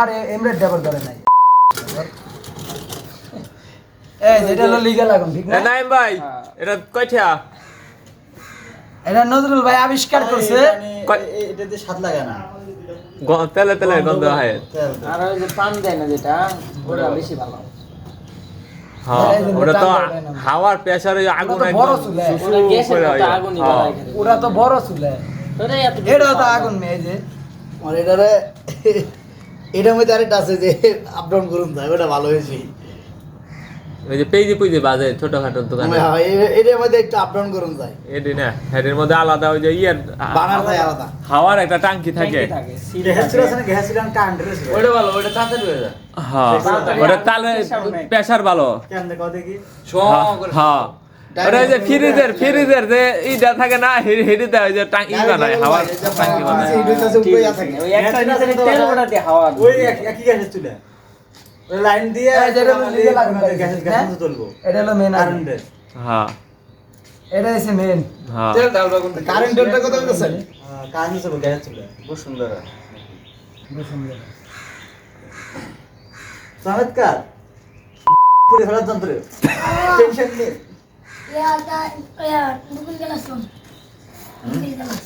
আরে এমরেট ডাবল ধরে নাই। এই যেটা হলো লিগ্যাল আগুন ঠিক না? নাইম ভাই হ্যাঁ। এটা কয়টা? এটা নজরুল ভাই আবিষ্কার করছে। এটাতে স্বাদ লাগে না। তেলে তেলে গন্ধ হয় আর ওই যে পান দেয় না যেটা ওটা বেশি ভালো। হ্যাঁ ওটা তো। হাওয়ার প্রেসারে আগুন ওটা তো বড় চুলা। হয়। ওরা তো বড় চুলে। ওটাই তো আগুন মেয়ে যে। আর এটারে এটার মধ্যে আরেকটা আছে যে আপ ডাউন করুন যায় ওটা ভালো হয়েছে। ওই যে পেজি পুজি বাজে ছোটখাটো দোকানে। হ্যাঁ, এটার মধ্যে একটু আপ ডাউন করুন যায়। এটি না হেডের মধ্যে আলাদা ওই যে ইয়ের বানার যায় আলাদা। হাওয়ার একটা টাঙ্কি থাকে। না ওটা ভালো ওটা হয়ে যায়। হ্যাঁ ওটা প্রেসার ভালো। কেন দেখো। দেখি হ্যাঁ। ওই যে ফ্রিজের ফ্রিজের যে ইটা থাকে না হেডিতে ওই যে টাঙ্কি বানায় হাওয়ার টাঙ্কি বানায়। ওই একটা নিচে তেল ওটা দিয়ে হাওয়া ওই এক- একই গ্যাসের চুলা ওই লাইন দিয়ে হ্যাঁ? গ্যাস তুলবো এটা হলো মেন কারেন্টের হ্যাঁ এটা হচ্ছে মেন হ্যাঁ কারেন্টের কথা বলতেছেন কারেন্ট চলবো গ্যাসের চুলা খুব সুন্দর চমৎকার পুরে ফেলার যন্ত্র টেনশন নেই Ya, da, ya, dukun gelas dong. Dukun gelas.